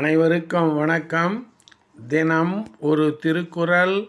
அனைவருக்கும் வணக்கம். தினம் ஒரு திருக்குறள்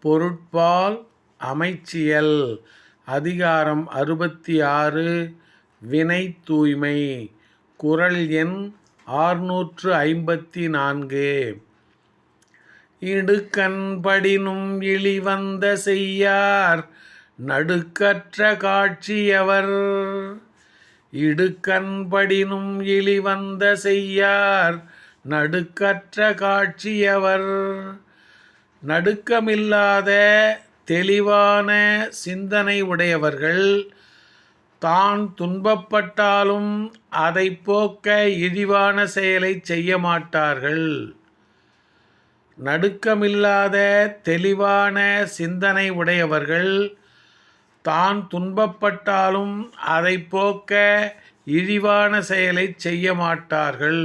பொருட்பால் அமைச்சியல். அதிகாரம் அறுபத்தி ஆறு வினை தூய்மை. குறள் எண் ஆறுநூற்று ஐம்பத்தி நான்கு. இடுக்கண்படினும் இழிவந்த செய்யார் நடுக்கற்ற காட்சியவர். இடுக்கண்படினும் இழிவந்த செய்யார் நடுக்கற்ற காட்சியவர் நடுக்கமில்லாத தெளிவான சிந்தனை உடையவர்கள் தான் துன்பப்பட்டாலும் அதை போக்க இழிவான செயலை செய்ய மாட்டார்கள். நடுக்கமில்லாத தெளிவான சிந்தனை உடையவர்கள் தான் துன்பப்பட்டாலும் அதை போக்க இழிவான செயலை செய்ய மாட்டார்கள்.